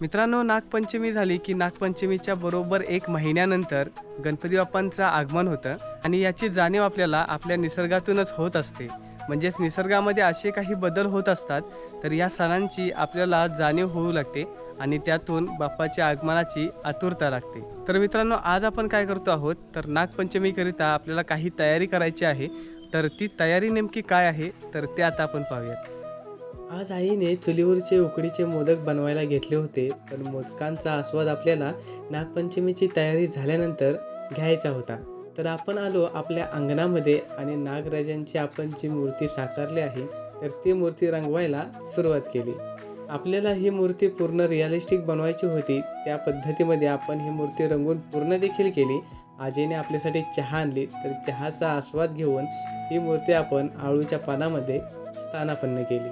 मित्रांनो नागपंचमी झाली की नागपंचमीच्या बरोबर एक महिन्यानंतर गणपती बाप्पांचं आगमन होतं आणि याची जाणीव आपल्याला आपल्या निसर्गातूनच होत असते. म्हणजेच निसर्गामध्ये असे काही बदल होत असतात तर या सणांची आपल्याला जाणीव होऊ लागते आणि त्यातून बाप्पाच्या आगमनाची आतुरता लागते. तर मित्रांनो आज आपण काय करतो आहोत तर नागपंचमीकरिता आपल्याला काही तयारी करायची आहे. तर ती तयारी नेमकी काय आहे तर ते आता आपण पाहूयात. आज आईने चुलीवरचे उकडीचे मोदक बनवायला घेतले होते पण मोदकांचा आस्वाद आपल्याला नागपंचमीची तयारी झाल्यानंतर घ्यायचा होता. तर आपण आलो आपल्या अंगणामध्ये आणि नागराजांची आपण जी मूर्ती साकारली आहे तर ती मूर्ती रंगवायला सुरुवात केली. आपल्याला ही मूर्ती पूर्ण रिअलिस्टिक बनवायची होती त्या पद्धतीमध्ये आपण ही मूर्ती रंगवून पूर्ण देखील केली. आजीने आपल्यासाठी चहा आणली तर चहाचा आस्वाद घेऊन ही मूर्ती आपण आळूच्या पानामध्ये स्थानापन्न केली.